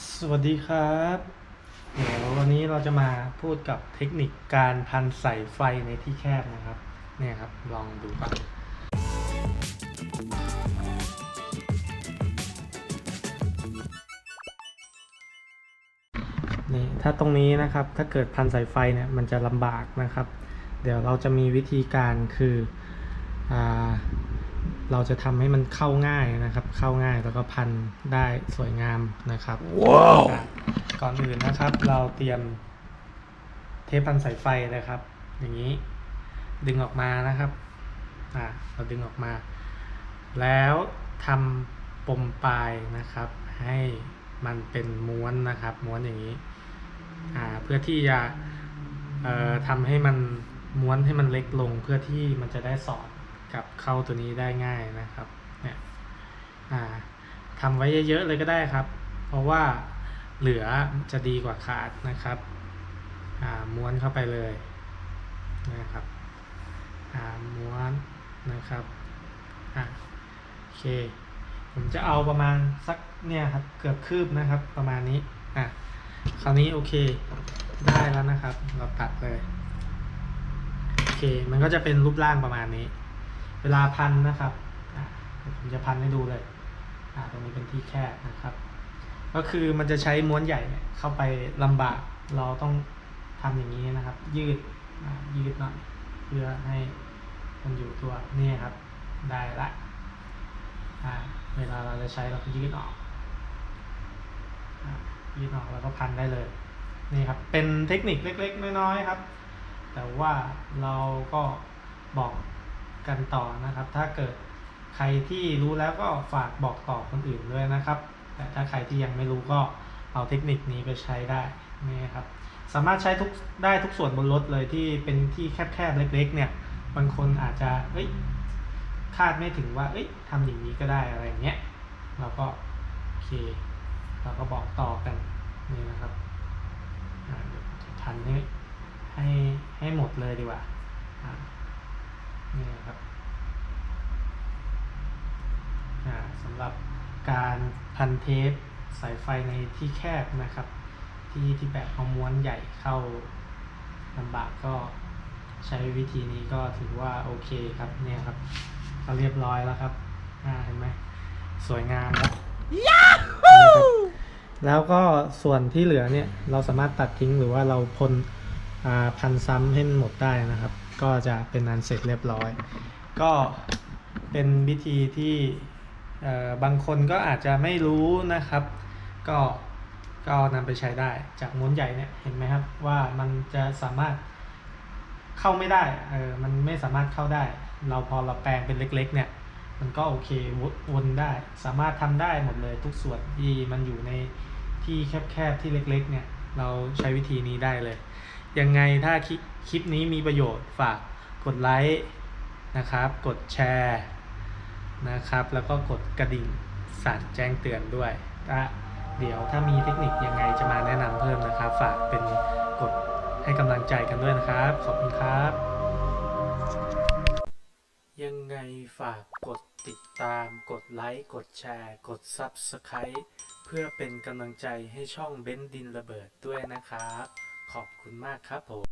สวัสดีครับ เดี๋ยววันนี้เราจะมาพูดกับเทคนิคการพันสายไฟในที่แคบนะครับ เนี่ยครับ ลองดูก่อนนี่ถ้าตรงนี้นะครับ ถ้าเกิดพันสายไฟเนี่ยมันจะลำบากนะครับ เดี๋ยวเราจะมีวิธีการคือ อ่า เราจะทำให้มันเข้าง่ายนะครับ เข้าง่ายแล้วก็พันได้สวยงามนะครับ ว้าวอะก่อนอื่นนะครับ เราเตรียมเทปพันสายไฟนะครับ อย่างนี้ดึงออกมานะครับอ่าเราดึงออกมา แล้วทำปมปลายนะครับ ให้มันเป็นม้วนนะครับม้วนอย่างนี้อ่าเพื่อที่จะเอ่อทำให้มันม้วนให้มันเล็กลงเพื่อที่มันจะได้สอด กับเข้าตัวนี้ได้ง่ายนะครับเนี่ยอ่าทำไว้เยอะๆเลยก็ได้ครับ เพราะว่าเหลือจะดีกว่าขาดนะครับอ่าม้วนเข้าไปเลยนะครับอ่าม้วนนะครับอ่าโอเค ผมจะเอาประมาณสักเนี่ยครับเกือบคืบนะครับประมาณนี้อะคราวนี้โอเคได้แล้วนะครับ เราตัดเลย โอเค มันก็จะเป็นรูปร่างประมาณนี้ เวลาพันนะครับผมจะพันให้ดูเลยอ่าตรงนี้เป็นที่แคบนะครับ ก็คือมันจะใช้ม้วนใหญ่เนี่ยเข้าไปลำบาก เราต้องทำอย่างนี้นะครับ ยืดอ่ายืดหน่อยเพื่อให้มันอยู่ตัวนี่ครับได้ละอ่าเวลาเราจะใช้เราก็ยืดออกอ่ายืดออกแล้วก็พันได้เลยนี่ครับเป็นเทคนิคเล็กๆ น้อยๆครับ แต่ว่าเราก็บอก กันต่อนะครับ ถ้าเกิดใครที่รู้แล้วก็ฝากบอกต่อคนอื่นด้วยนะครับ แต่ถ้าใครที่ยังไม่รู้ก็เอาเทคนิคนี้ไปใช้ได้นี่ครับสามารถใช้ทุกได้ทุกส่วนบนรถเลยที่เป็นที่แคบๆเล็ก ๆ เนี่ยบางคนอาจจะเอ้ยคาดไม่ถึงว่า เอ้ยทำอย่างนี้ก็ได้อะไรอย่างเงี้ยเราก็โอเคเราก็บอกต่อกันนี่นะครับอ่าเดี๋ยวจะพันให้ให้ให้หมดเลยดีกว่าอ่านี่นะครับอ่าสำหรับการพันเทปสายไฟในที่แคบนะครับ ที่ที่แบบเอาม้วนใหญ่เข้าลำบากก็ใช้วิธีนี้ก็ถือว่าโอเคครับเนี่ยครับก็เรียบร้อยแล้วครับอ่าเห็นไหมสวยงามครับนะครับแล้วก็ส่วนที่เหลือเนี่ยเราสามารถตัดทิ้งหรือว่าเราพ่นอ่าพันซ้ำให้มันหมดได้นะครับ ก็จะเป็นอันเสร็จเรียบร้อย ก็เป็นวิธีที่เอ่อ บางคนก็อาจจะไม่รู้นะครับ ก็ก็นำไปใช้ได้จากม้วนใหญ่เนี่ยเห็นไหมครับว่ามันจะสามารถเข้าไม่ได้เออมันไม่สามารถเข้าได้ เราพอเราแปลงเป็นเล็ก ๆ เนี่ย มันก็โอเควนได้ สามารถทำได้หมดเลยทุกส่วนที่มันอยู่ในที่แคบๆที่เล็ก ๆ เนี่ย เราใช้วิธีนี้ได้เลย ยังไงถ้าคลิปนี้มีประโยชน์ฝากกดไลค์นะครับ กดแชร์ นะครับ แล้วก็กดกระดิ่งสั่นแจ้งเตือนด้วยถ้าเดี๋ยวถ้ามีเทคนิคยังไงจะมาแนะนำเพิ่มนะครับ ฝากเป็นกดให้กำลังใจกันด้วยนะครับ ขอบคุณครับ ยังไงฝากกดติดตาม กดไลค์ กดแชร์ กด Subscribe เพื่อเป็นกำลังใจให้ช่องเบ้นดินระเบิดด้วยนะครับ ขอบคุณมากครับผม